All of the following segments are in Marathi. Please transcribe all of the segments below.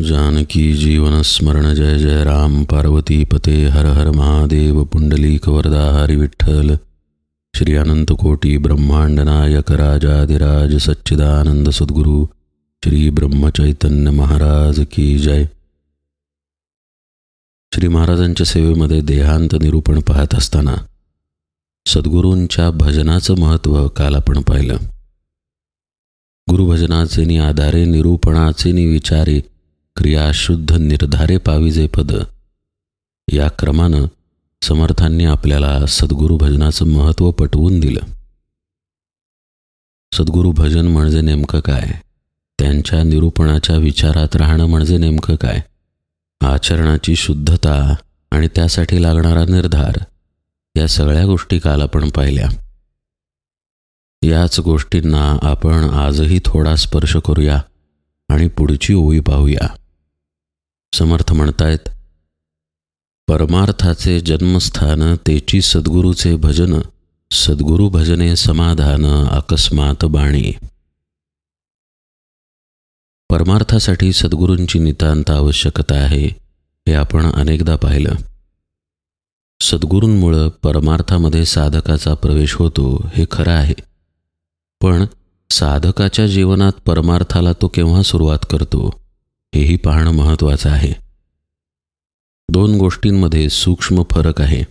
जानकी जीवन स्मरण जय जय राम पार्वती पते हर हर महादेव पुंडलीक वरदा हरी विठ्ठल। श्री अनंत कोटी ब्रह्मांड नायक राजाधिराज सच्चिदानंद सद्गुरु श्री ब्रह्मचैतन्य महाराज की जय। श्री महाराजांच्या सेवेमध्ये देहांत निरूपण पाहत असताना सद्गुरूंच्या भजनाचं महत्त्व काल आपण पाहिलं। गुरुभजनाचे नि आधारे निरूपणाचे नि विचारे क्रिया शुद्ध निर्धारे पाविजे पद. या क्रमानं समर्थांनी आपल्याला सद्गुरू भजनाचं महत्त्व पटवून दिलं. सद्गुरू भजन म्हणजे नेमकं काय? त्यांच्या निरूपणाच्या विचारात राहणं म्हणजे नेमकं काय? आचरणाची शुद्धता आणि त्यासाठी लागणारा निर्धार या सगळ्या गोष्टी काल आपण पाहिल्या. याच गोष्टींना आपण आजही थोडा स्पर्श करूया आणि पुढची ओळी पाहूया. समर्थ म्हणतायत. परमार्थाचे जन्मस्थान तेची सद्गुरूचे भजन सद्गुरू भजने समाधान अकस्मात बाणी. परमार्थासाठी सद्गुरूंची नितांत आवश्यकता आहे हे आपण अनेकदा पाहिलं. सद्गुरूंमुळं परमार्थामध्ये साधकाचा प्रवेश होतो हे खरं आहे. पण साधकाच्या जीवनात परमार्थाला तो केव्हा सुरुवात करतो? हेही पाहणं महत्त्वाचं आहे. दोन गोष्टींमध्ये सूक्ष्म फरक आहे.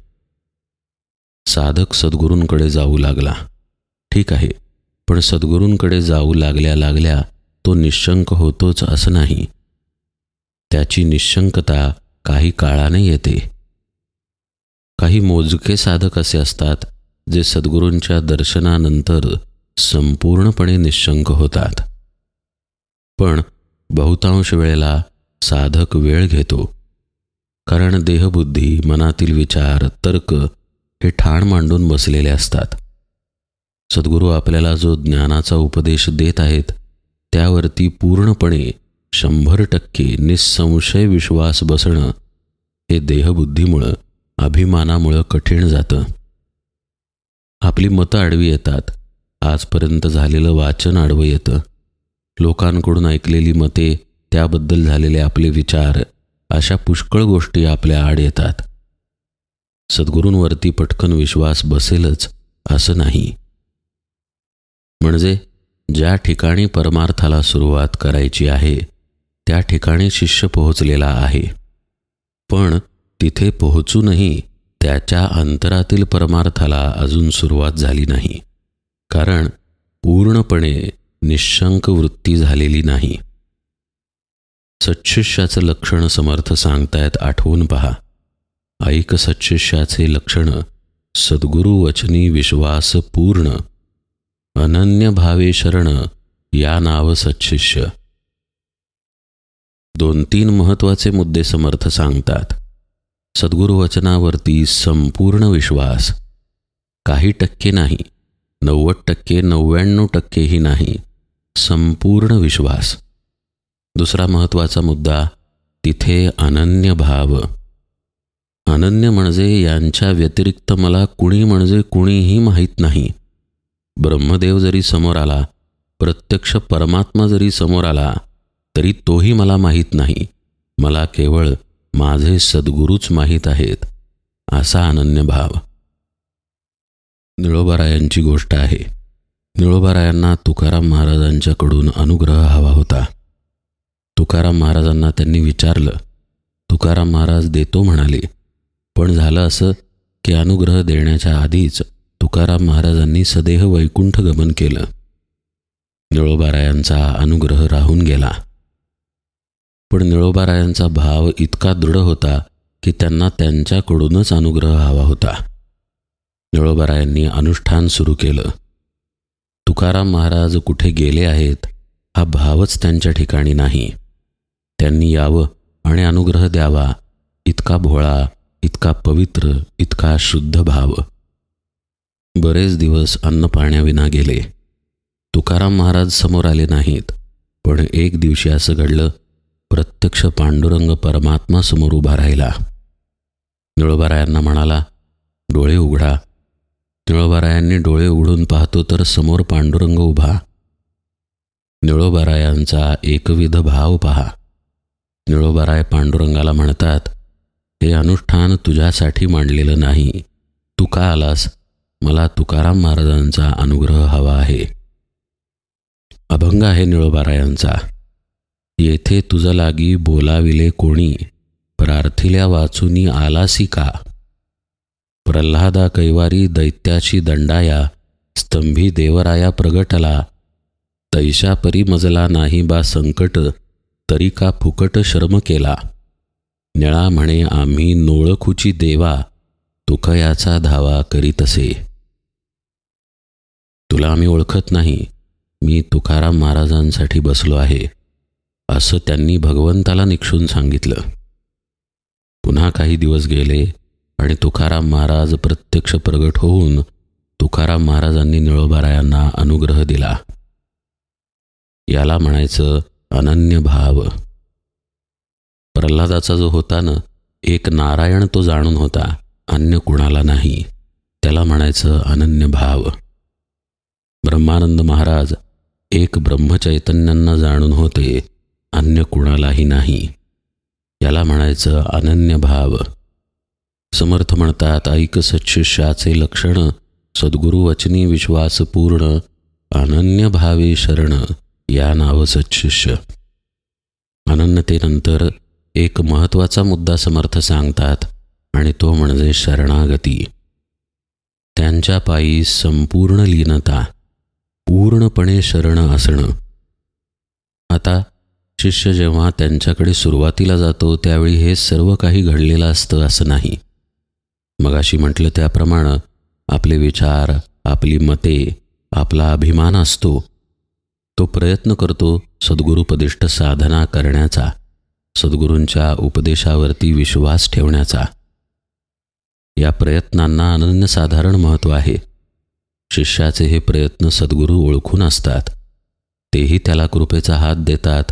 साधक सद्गुरूंकडे जाऊ लागला. ठीक आहे पण सद्गुरूंकडे जाऊ लागल्या लागल्या तो निशंक होतोच असं नाही. त्याची निशंकता काही काळाने येते. काही मोजके साधक असे असतात जे सद्गुरूंच्या दर्शनानंतर संपूर्णपणे निशंक होतात. पण बहुतांश वेळेला साधक वेळ घेतो. कारण देहबुद्धी मनातील विचार तर्क हे ठाण मांडून बसलेले असतात. सद्गुरू आपल्याला जो ज्ञानाचा उपदेश देत आहेत त्यावरती पूर्णपणे शंभर टक्के निसंशय विश्वास बसणं हे देहबुद्धीमुळं अभिमानामुळं कठीण जातं. आपली मतं आडवी येतात आजपर्यंत झालेलं वाचन आडवं येतं. लोकांकडून ऐकलेली मते त्याबद्दल झालेले आपले विचार अशा पुष्कळ गोष्टी आपल्या आड येतात. सद्गुरूंवरती पटकन विश्वास बसेलच असं नाही. म्हणजे ज्या ठिकाणी परमार्थाला सुरुवात करायची आहे त्या ठिकाणी शिष्य पोहोचलेला आहे. पण तिथे पोहोचूनही त्याच्या अंतरातील परमार्थाला अजून सुरुवात झाली नाही. कारण पूर्णपणे निशंक वृत्ती झालेली नाही. सच्छिष्याचं लक्षण समर्थ सांगतायत आठवून पहा. ऐक सच्छिष्याचे लक्षण सद्गुरु वचनी विश्वास पूर्ण. अनन्य भावे शरण या नाव सच्छिष्य दोन तीन महत्त्वाचे मुद्दे समर्थ सांगतात. सद्गुरु वचनावरती संपूर्ण विश्वास. काही टक्के नाही नव्वद टक्के नव्याण्णव टक्केही नाही. संपूर्ण विश्वास. दुसरा महत्त्वाचा मुद्दा तिथे अनन्य भाव. अनन्य म्हणजे यांच्या व्यतिरिक्त मला कुणी म्हणजे कुणीही माहीत नाही. ब्रह्मदेव जरी समोर आला प्रत्यक्ष परमात्मा जरी समोर आला तरी तोही मला माहीत नाही. मला केवळ माझे सद्गुरूच माहीत आहेत असा अनन्य भाव. निळोबारायांची गोष्ट आहे. निळोबारायांना तुकाराम महाराजांच्याकडून अनुग्रह हवा होता. तुकाराम महाराजांना त्यांनी विचारलं तुकाराम महाराज देतो म्हणाले पण झालं असं की अनुग्रह देण्याच्या आधीच तुकाराम महाराजांनी सदेह वैकुंठ गमन केलं. निळोबारायांचा अनुग्रह राहून गेला. पण निळोबारायांचा भाव इतका दृढ होता की त्यांना त्यांच्याकडूनच अनुग्रह हवा होता. निळोबारायांनी अनुष्ठान सुरू केलं. तुकाराम महाराज कुठे गेले आहेत हा भावच त्यांच्या ठिकाणी नाही. त्यांनी यावं आणि अनुग्रह द्यावा. इतका भोळा इतका पवित्र इतका शुद्ध भाव. बरेच दिवस अन्न पाण्याविना गेले. तुकाराम महाराज समोर आले नाहीत पण एक दिवशी असं घडलं प्रत्यक्ष पांडुरंग परमात्मा समोर उभा राहिला. निळोबारायांना म्हणाला डोळे उघडा निळोबारायांनी डोळे उघडून पाहतो तर समोर पांडुरंग उभा. निळोबारायांचा एकविध भाव पहा. निळोबाराय पांडुरंगाला म्हणतात हे अनुष्ठान तुझ्यासाठी मांडलेलं नाही. तू का आलास? मला तुकाराम महाराजांचा अनुग्रह हवा आहे. अभंग आहे निळोबारायांचा. येथे तुझं लागी बोलाविले कोणी? प्रार्थिल्या वाचुनी आलासी का? प्रल्हादा कैवारी दैत्याची दंडाया स्तंभी देवराया प्रगटला. तैशा परी मजला नाही बा संकट तरी का फुकट शर्म केला. निळा म्हणे आम्ही नोळखुची देवा तुकयाचा धावा करीत असे तुला आम्ही ओळखत नाही मी तुकाराम महाराजांसाठी बसलो आहे असं त्यांनी भगवंताला निक्षून सांगितलं. पुन्हा काही दिवस गेले आणि तुकाराम महाराज प्रत्यक्ष प्रगट होऊन तुकाराम महाराजांनी निळोबारायांना अनुग्रह दिला. याला म्हणायचं अनन्य भाव. प्रल्हादाचा जो होता ना एक नारायण तो जाणून होता अन्य कुणाला नाही. त्याला म्हणायचं अनन्य भाव. ब्रह्मानंद महाराज एक ब्रह्मचैतन्यांना जाणून होते अन्य कुणालाही नाही. याला म्हणायचं अनन्य भाव. समर्थ म्हणतात ऐक सच्छिष्याचे लक्षण सद्गुरु वचनी विश्वास पूर्ण अनन्य भावे शरण या नाव सच्छिष्य अनन्यतेनंतर एक महत्त्वाचा मुद्दा समर्थ सांगतात आणि तो म्हणजे शरणागती. त्यांच्या पायी संपूर्ण लीनता पूर्णपणे शरण असणं. आता शिष्य जेव्हा त्यांच्याकडे सुरुवातीला जातो त्यावेळी हे सर्व काही घडलेलं असतं असं नाही. मगाशी म्हटलं त्याप्रमाणे आपले विचार आपली मते आपला अभिमान असतो. तो प्रयत्न करतो सद्गुरुपदिष्ट साधना करण्याचा सद्गुरूंच्या उपदेशावरती विश्वास ठेवण्याचा. या प्रयत्नांना अनन्यसाधारण महत्त्व आहे. शिष्याचे हे प्रयत्न सद्गुरू ओळखून असतात. तेही त्याला कृपेचा हात देतात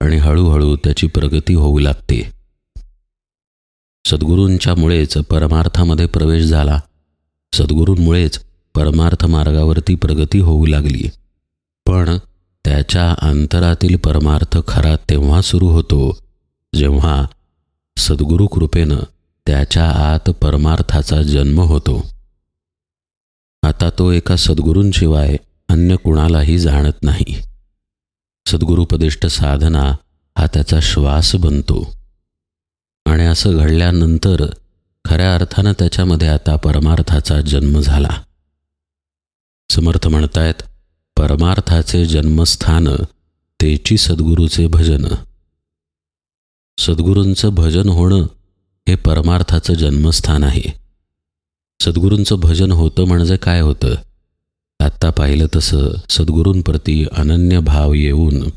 आणि हळूहळू त्याची प्रगती होऊ लागते. सद्गुरूंच्यामुळेच परमार्थामध्ये प्रवेश झाला. सद्गुरूंमुळेच परमार्थ मार्गावरती प्रगती होऊ लागली. पण त्याच्या अंतरातील परमार्थ खरा तेव्हा सुरू होतो जेव्हा सद्गुरू कृपेनं त्याच्या आत परमार्थाचा जन्म होतो. आता तो एका सद्गुरूंशिवाय अन्य कुणालाही जाणत नाही. सद्गुरुपदिष्ट साधना हा त्याचा श्वास बनतो. आणि असं घडल्यानंतर खऱ्या अर्थानं त्याच्यामध्ये आता परमार्थाचा जन्म झाला. समर्थ म्हणतायत परमार्थाचे जन्मस्थान तेची सद्गुरूचे भजन. सद्गुरूंचं भजन होणं हे परमार्थाचं जन्मस्थान आहे. सद्गुरूंचं भजन होतं म्हणजे काय होतं? आत्ता पाहिलं तसं सद्गुरूंप्रती अनन्य भाव येऊन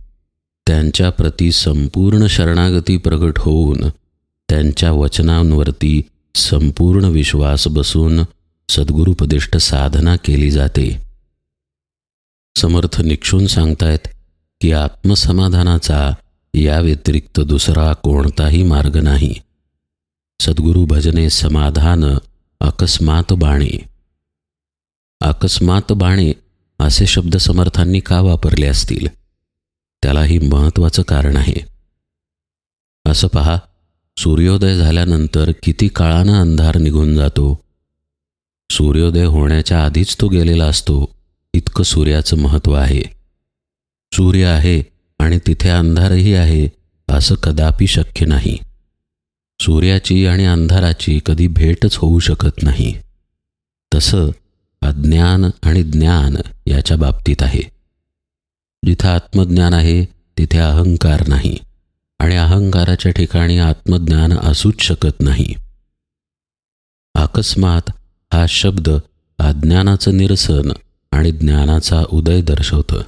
त्यांच्याप्रती संपूर्ण शरणागती प्रगट होऊन त्यांच्या वचनांवरती संपूर्ण विश्वास बसून सद्गुरुपदिष्ट साधना केली जाते. समर्थ निक्षून सांगतायत की आत्मसमाधानाचा या व्यतिरिक्त दुसरा कोणताही मार्ग नाही. सद्गुरू भजने समाधान अकस्मात बाणे. अकस्मात बाणे असे शब्द समर्थांनी का वापरले असतील? त्यालाही महत्त्वाचं कारण आहे. असं पहा सूर्योदय झाल्यानंतर किती काळानं अंधार निघून जातो? सूर्योदय होण्याच्या आधीच तो गेलेला असतो. इतकं सूर्याचं महत्त्व आहे. सूर्य आहे आणि तिथे अंधारही आहे असं कदापि शक्य नाही. सूर्याची आणि अंधाराची कधी भेटच होऊ शकत नाही. तसं अज्ञान आणि ज्ञान याच्या बाबतीत आहे. जिथं आत्मज्ञान आहे तिथे अहंकार नाही. आणि अहंकाराच्या ठिकाणी आत्मज्ञान असूच शकत नाही. अकस्मात हा शब्द अज्ञानाचं निरसन आणि ज्ञानाचा उदय दर्शवतं.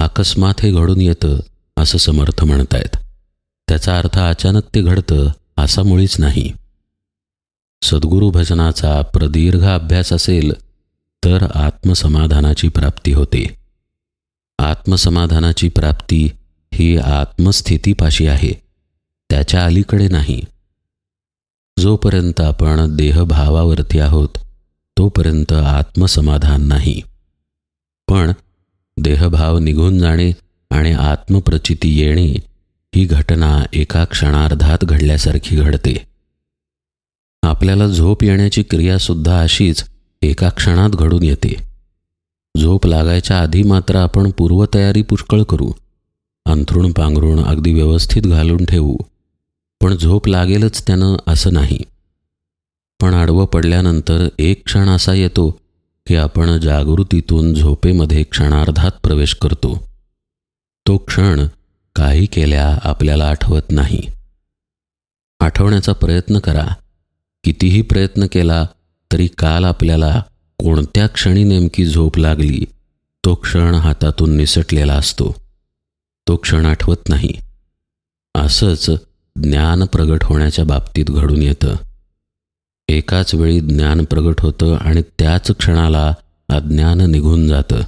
अकस्मात हे घडून येतं असं समर्थ म्हणतायत. त्याचा अर्थ अचानक ते घडतं असा मुळीच नाही. सद्गुरू भजनाचा प्रदीर्घ अभ्यास असेल तर आत्मसमाधानाची प्राप्ती होते. आत्मसमाधानाची प्राप्ती ही आत्मस्थितीपाशी आहे. त्याच्या अलीकडे नाही. जोपर्यंत आपण देहभावावरती आहोत तोपर्यंत आत्मसमाधान नाही. पण देहभाव निघून जाणे आणि आत्मप्रचिती येणे ही घटना एका क्षणार्धात घडल्यासारखी घडते. आपल्याला झोप येण्याची क्रियासुद्धा अशीच एका क्षणात घडून येते. झोप लागायच्या आधी मात्र आपण पूर्वतयारी पुष्कळ करू. अंथरूण पांघरूण अगदी व्यवस्थित घालून ठेवू. पण झोप लागेलच त्यानं असं नाही. पण आडवं पडल्यानंतर एक क्षण असा येतो की आपण जागृतीतून झोपेमध्ये क्षणार्धात प्रवेश करतो. तो क्षण काही केल्या आपल्याला आठवत नाही. आठवण्याचा प्रयत्न करा. कितीही प्रयत्न केला तरी काल आपल्याला कोणत्या क्षणी नेमकी झोप लागली तो क्षण हातातून निसटलेला असतो. तो क्षण आठवत नाही. असंच ज्ञान प्रगट होण्याच्या बाबतीत घडून येतं. एकाच वेळी ज्ञान प्रगट होतं आणि त्याच क्षणाला अज्ञान निघून जातं.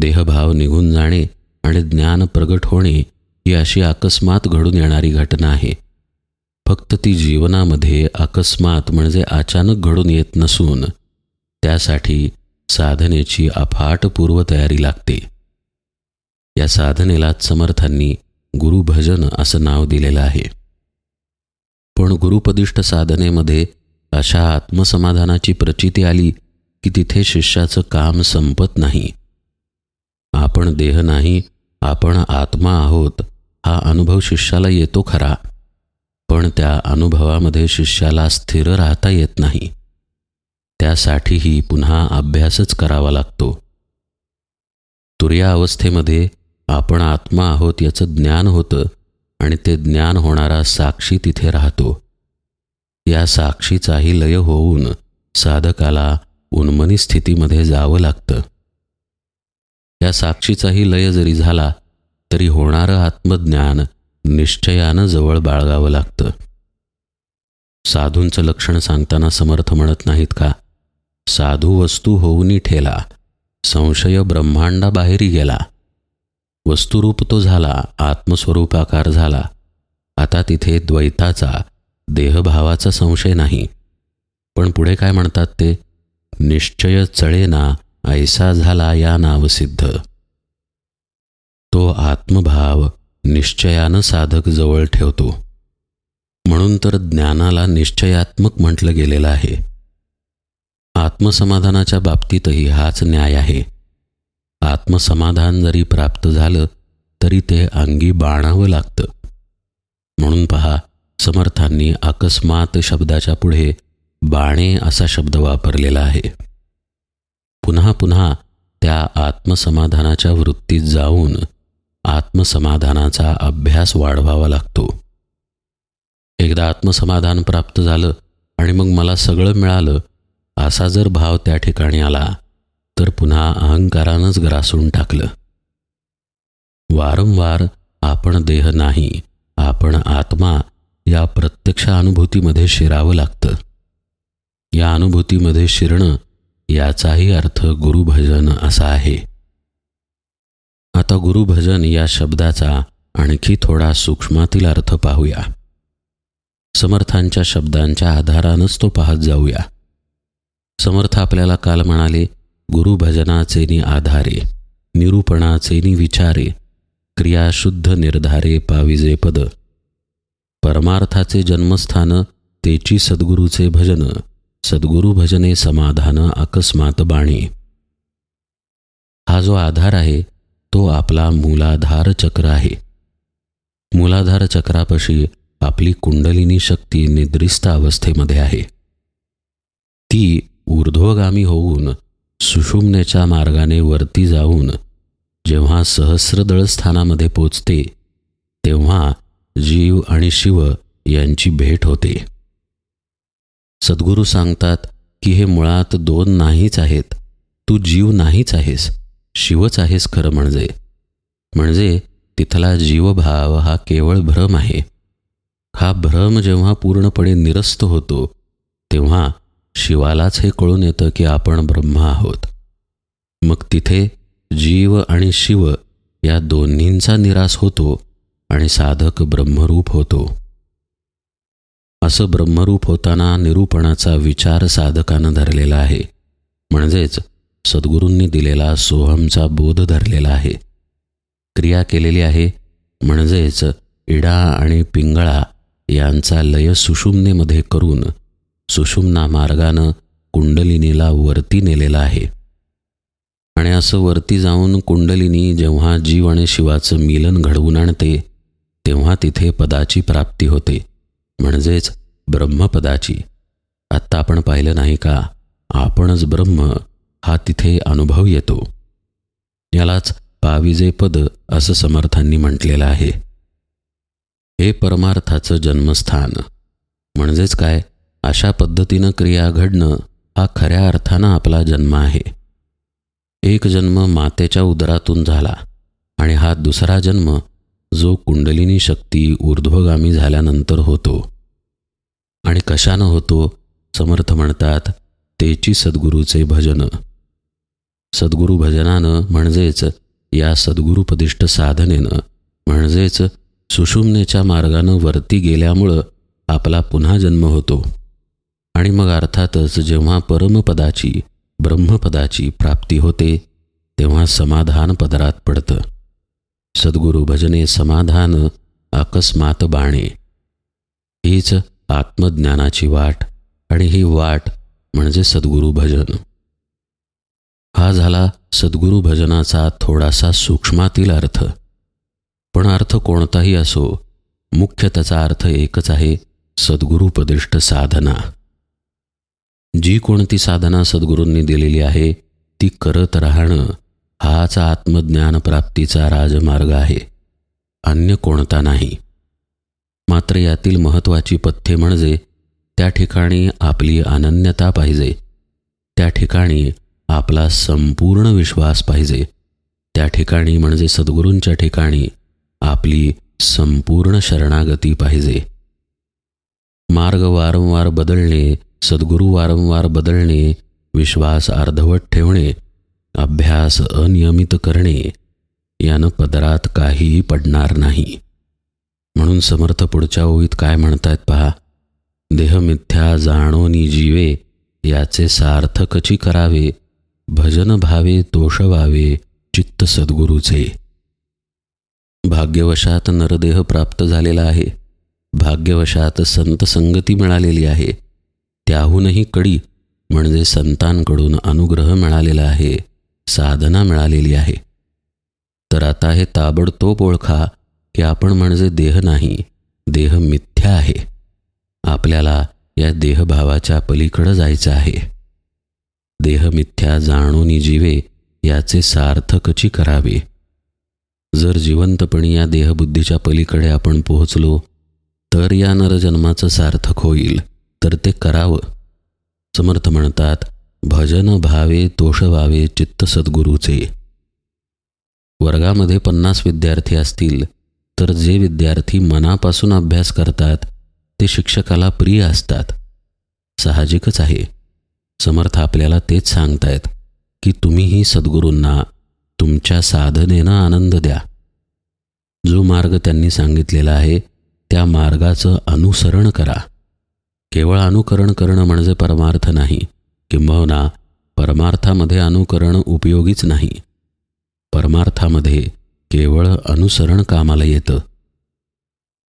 देहभाव निघून जाणे आणि ज्ञान प्रगट होणे ही अशी अकस्मात घडून येणारी घटना आहे. फक्त ती जीवनामध्ये अकस्मात म्हणजे अचानक घडून येत नसून त्यासाठी साधनेची अफाट पूर्वतयारी लागते. या साधनेलाच समर्थांनी गुरुभजन असं नाव दिलेलं आहे. पण गुरुपदिष्ट साधनेमध्ये अशा आत्मसमाधानाची प्रचिती आली की तिथे शिष्याचं काम संपत नाही. आपण देह नाही आपण आत्मा आहोत हा अनुभव शिष्याला येतो खरा. पण त्या अनुभवामध्ये शिष्याला स्थिर राहता येत नाही. त्यासाठीही पुन्हा अभ्यासच करावा लागतो. तुर्या अवस्थेमध्ये आपण आत्मा आहोत याचं ज्ञान होतं आणि ते ज्ञान होणारा साक्षी तिथे राहतो. या साक्षीचाही लय होऊन साधकाला उन्मनी स्थितीमध्ये जावं लागतं. या साक्षीचाही लय जरी झाला तरी होणारं आत्मज्ञान निश्चयानं जवळ बाळगावं लागतं. साधूंचं लक्षण सांगताना समर्थ म्हणत नाहीत का? साधू वस्तू होऊनी ठेला. संशय ब्रह्मांडाबाहेरी गेला. वस्तुरूप तो झाला आत्मस्वरूपाकार झाला. आता तिथे द्वैताचा देहभावाचा संशय नाही. पण पुढे काय म्हणतात ते? निश्चय चळेना ऐसा झाला या नावसिद्ध तो आत्मभाव निश्चयानं साधक जवळ ठेवतो. म्हणून तर ज्ञानाला निश्चयात्मक म्हटलं गेलेलं आहे. आत्मसमाधानाच्या बाबतीतही हाच न्याय आहे. आत्मसमाधान जरी प्राप्त झालं तरी ते अंगी बाणावं लागतं. म्हणून पहा समर्थांनी अकस्मात शब्दाच्या पुढे बाणे असा शब्द वापरलेला आहे. पुन्हा पुन्हा त्या आत्मसमाधानाच्या वृत्तीत जाऊन आत्मसमाधानाचा अभ्यास वाढवावा लागतो. एकदा आत्मसमाधान प्राप्त झालं आणि मग मला सगळं मिळालं असा जर भाव त्या ठिकाणी आला तर पुन्हा अहंकारानंच ग्रासून टाकलं. वारंवार आपण देह नाही आपण आत्मा या प्रत्यक्ष अनुभूतीमध्ये शिरावं लागतं. या अनुभूतीमध्ये शिरणं याचाही अर्थ गुरुभजन असा आहे. आता गुरुभजन या शब्दाचा आणखी थोडा सूक्ष्मातील अर्थ पाहूया. समर्थांच्या शब्दांच्या आधारानंच तो पाहत जाऊया. समर्थ आपल्याला काल म्हणाले गुरुभजनाचे आधारे निरूपणाचे विचारे क्रियाशुद्ध निर्धारे पाविजे पद. परमार्थाचे जन्मस्थान तेची सद्गुरूचे भजन सद्गुरू भजने समाधान अकस्मात बाणी. हा जो आधार आहे तो आपला मूलाधार चक्र आहे. मूलाधार चक्रापाशी आपली कुंडलिनी शक्ती निद्रिस्त अवस्थेमध्ये आहे. ती ऊर्ध्वगामी होऊन सुषुम्नेच्या मार्गाने वरती जाऊन जेव्हा सहस्रदळ स्थानामध्ये पोचते तेव्हा जीव आणि शिव यांची भेट होते. सद्गुरू सांगतात की हे मुळात दोन नाहीच आहेत. तू जीव नाहीच आहेस शिवच आहेस खरं म्हणजे. म्हणजे तिथला जीवभाव हा केवळ भ्रम आहे. हा भ्रम जेव्हा पूर्णपणे निरस्त होतो तेव्हा शिवालाच हे कळून येतं की आपण ब्रह्म आहोत. मग तिथे जीव आणि शिव या दोन्हींचा निराश होतो आणि साधक ब्रह्मरूप होतो. असं ब्रह्मरूप होताना निरूपणाचा विचार साधकानं धरलेला आहे. म्हणजेच सद्गुरूंनी दिलेला सोहमचा बोध धरलेला आहे. क्रिया केलेली आहे म्हणजेच इडा आणि पिंगळा यांचा लय सुषुम्नेमध्ये करून सुषुम्ना मार्गानं कुंडलिनीला वरती नेलेला आहे. आणि असं वरती जाऊन कुंडलिनी जेव्हा जीव आणि शिवाचं मिलन घडवून आणते तेव्हा तिथे पदाची प्राप्ती होते म्हणजेच ब्रह्मपदाची. आत्ता आपण पाहिलं नाही का? आपणच ब्रह्म हा तिथे अनुभव येतो. यालाच पाविजे पद असं समर्थांनी म्हटलेलं आहे. हे परमार्थाचं जन्मस्थान. म्हणजेच काय? अशा पद्धतीनं क्रिया घडणं हा खऱ्या अर्थानं आपला जन्म आहे. एक जन्म मातेच्या उदरातून झाला आणि हा दुसरा जन्म जो कुंडलिनी शक्ती ऊर्ध्वगामी झाल्यानंतर होतो. आणि कशानं होतो? समर्थ म्हणतात तेची सद्गुरूचे भजन. सद्गुरू भजनानं म्हणजेच या सद्गुरुपदिष्ट साधनेनं म्हणजेच सुषुम्नेच्या मार्गानं वरती गेल्यामुळं आपला पुन्हा जन्म होतो. आणि मग अर्थातच जेव्हा परमपदाची ब्रह्मपदाची प्राप्ती होते तेव्हा समाधान पदरात पडतं. सद्गुरू भजने समाधान अकस्मात बाणे. हीच आत्मज्ञानाची वाट आणि ही वाट म्हणजे सद्गुरू भजन. हा झाला सद्गुरू भजनाचा थोडासा सूक्ष्मातील अर्थ. पण अर्थ कोणताही असो मुख्य त्याचा अर्थ एकच आहे सद्गुरुपदिष्ट साधना. जी कोणती साधना सद्गुरूंनी दिलेली आहे ती करत राहणं हाच आत्मज्ञान प्राप्तीचा राजमार्ग आहे. अन्य कोणता नाही. मात्र यातील महत्त्वाची पथ्ये म्हणजे त्या ठिकाणी आपली अनन्यता पाहिजे. त्या ठिकाणी आपला संपूर्ण विश्वास पाहिजे. त्या ठिकाणी म्हणजे सद्गुरूंच्या ठिकाणी आपली संपूर्ण शरणागती पाहिजे. मार्ग वारंवार बदलणे सद्गुरू वारंवार बदलणे विश्वास अर्धवट ठेवणे अभ्यास अनियमित करणे यानं पदरात काहीही पडणार नाही. म्हणून समर्थ पुढच्या ओळीत काय म्हणतायत पहा? देहमिथ्या जाणोनी जीवे याचे सार्थकची करावे भजन भावे तोष व्हावे चित्त सद्गुरूचे. भाग्यवशात नरदेह प्राप्त झालेला आहे. भाग्यवशात संत संगती मिळालेली आहे. त्याहूनही कडी म्हणजे संतांकडून अनुग्रह मिळालेला आहे साधना मिळालेली आहे. तर आता हे ताबडतोब ओळखा की आपण म्हणजे देह नाही देह मिथ्या आहे. आपल्याला या देहभावाच्या पलीकडं जायचं आहे. देह मिथ्या जाणून जीवे याचे सार्थकची करावे. जर जिवंतपणी या देहबुद्धीच्या पलीकडे आपण पोहोचलो तर या नरजन्माचं सार्थक होईल. तर ते करावं. समर्थ म्हणतात भजन भावे तोष व्हावे चित्त सद्गुरूचे. वर्गामध्ये पन्नास विद्यार्थी असतील तर जे विद्यार्थी मनापासून अभ्यास करतात ते शिक्षकाला प्रिय असतात. साहजिकच आहे. समर्थ आपल्याला तेच सांगतायत की तुम्हीही सद्गुरूंना तुमच्या साधनेनं आनंद द्या. जो मार्ग त्यांनी सांगितलेला आहे त्या मार्गाचं अनुसरण करा. केवळ अनुकरण करणं म्हणजे परमार्थ नाही किंबहुना परमार्थामध्ये अनुकरण उपयोगीच नाही. परमार्थामध्ये केवळ अनुसरण कामाला येतं.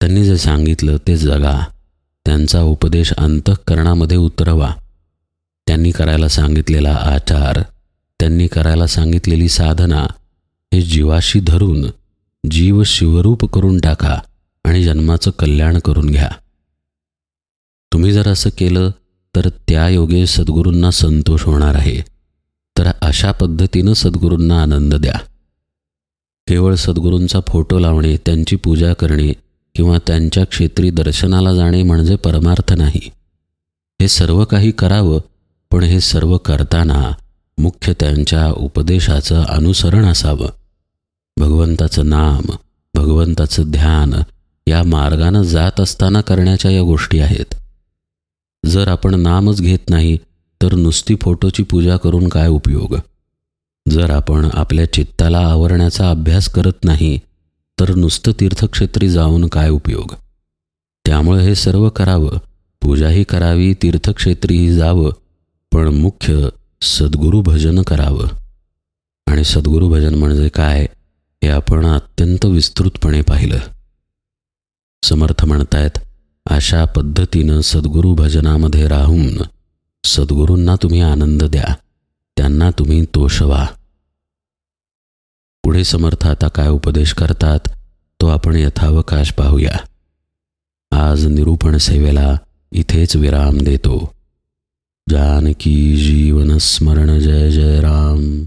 त्यांनी जे सांगितलं ते जगा. त्यांचा उपदेश अंतःकरणामध्ये उतरवा. त्यांनी करायला सांगितलेला आचार त्यांनी करायला सांगितलेली साधना हे जीवाशी धरून जीव शिवरूप करून टाका आणि जन्माचं कल्याण करून घ्या. तुम्ही जर असं केलं तर त्या योगे सद्गुरूंना संतोष होणार आहे. तर अशा पद्धतीनं सद्गुरूंना आनंद द्या. केवळ सद्गुरूंचा फोटो लावणे त्यांची पूजा करणे किंवा त्यांच्या क्षेत्री दर्शनाला जाणे म्हणजे परमार्थ नाही. हे सर्व काही करावं पण हे सर्व करताना मुख्य त्यांच्या उपदेशाचं अनुसरण असावं. भगवंताचं नाम भगवंताचं ध्यान या मार्गानं जात असताना करण्याच्या या गोष्टी आहेत. जर आपण नामच घेत नाही तर नुसती फोटोची पूजा करून काय उपयोग? जर आपण आपल्या चित्ताला आवरण्याचा अभ्यास करत नाही तर नुसतं तीर्थक्षेत्री जाऊन काय उपयोग? त्यामुळे हे सर्व करावं पूजाही करावी तीर्थक्षेत्रीही जावं पण मुख्य सद्गुरू भजन करावं. आणि सद्गुरू भजन म्हणजे काय हे आपण अत्यंत विस्तृतपणे पाहिलं. समर्थ म्हणतायत अशा पद्धतीनं सद्गुरू भजनामध्ये राहून सद्गुरूंना तुम्ही आनंद द्या त्यांना तुम्ही तोषवा. पुढे समर्थ आता काय उपदेश करतात तो आपण यथावकाश पाहूया. आज निरूपण सेवेला इथेच विराम देतो. जानकी जीवन स्मरण जय जय राम.